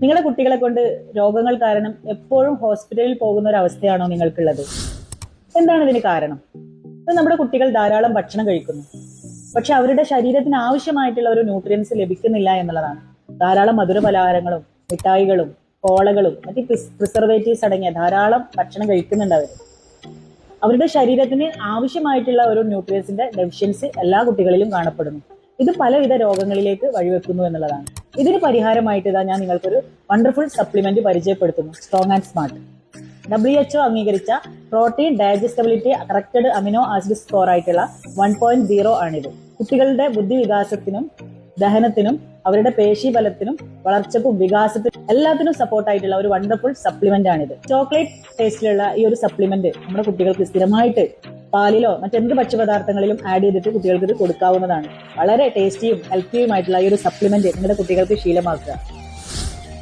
നിങ്ങളുടെ കുട്ടികളെ കൊണ്ട് രോഗങ്ങൾ കാരണം എപ്പോഴും ഹോസ്പിറ്റലിൽ പോകുന്ന ഒരു അവസ്ഥയാണോ നിങ്ങൾക്കുള്ളത്? എന്താണ് ഇതിന് കാരണം? ഇപ്പൊ നമ്മുടെ കുട്ടികൾ ധാരാളം ഭക്ഷണം കഴിക്കുന്നു. പക്ഷെ അവരുടെ ശരീരത്തിന് ആവശ്യമായിട്ടുള്ള ഒരു ന്യൂട്രിയൻസ് ലഭിക്കുന്നില്ല എന്നുള്ളതാണ്. ധാരാളം മധുര പലഹാരങ്ങളും മിഠായികളും കോളകളും മറ്റ് പ്രിസർവേറ്റീവ്സ് അടങ്ങിയ ധാരാളം ഭക്ഷണം കഴിക്കുന്നുണ്ട് അവർ അവരുടെ ശരീരത്തിന് ആവശ്യമായിട്ടുള്ള ഒരു ന്യൂട്രിയൻസിന്റെ ഡെഫിഷ്യൻസി എല്ലാ കുട്ടികളിലും കാണപ്പെടുന്നു. ഇത് പലവിധ രോഗങ്ങളിലേക്ക് വഴിവെക്കുന്നു എന്നുള്ളതാണ്. ഇതിന് പരിഹാരമായിട്ട് ഇതാ ഞാൻ നിങ്ങൾക്കൊരു വണ്ടർഫുൾ സപ്ലിമെന്റ് പരിചയപ്പെടുത്തുന്നു. Strong and smart W H O അംഗീകരിച്ച protein digestibility corrected amino acid score ആയിട്ടുള്ള വൺ പോയിന്റ് സീറോ ആണിത്. കുട്ടികളുടെ ബുദ്ധി വികാസത്തിനും ദഹനത്തിനും അവരുടെ പേശി ബലത്തിനും വളർച്ചക്കും വികാസത്തിനും എല്ലാത്തിനും സപ്പോർട്ട് ആയിട്ടുള്ള ഒരു വണ്ടർഫുൾ സപ്ലിമെന്റ് ആണിത്. ചോക്ലേറ്റ് ടേസ്റ്റിലുള്ള ഈ ഒരു സപ്ലിമെന്റ് നമ്മുടെ കുട്ടികൾക്ക് സ്ഥിരമായിട്ട് പാലിലോ മറ്റെന്ത് ഭക്ഷ്യപദാർത്ഥങ്ങളിലും ആഡ് ചെയ്തിട്ട് കുട്ടികൾക്ക് ഇത് കൊടുക്കാവുന്നതാണ്. വളരെ ടേസ്റ്റിയും ഹെൽത്തിയുമായിട്ടുള്ള ഈ ഒരു സപ്ലിമെന്റ് നിങ്ങളുടെ കുട്ടികൾക്ക് ശീലമാക്കുക.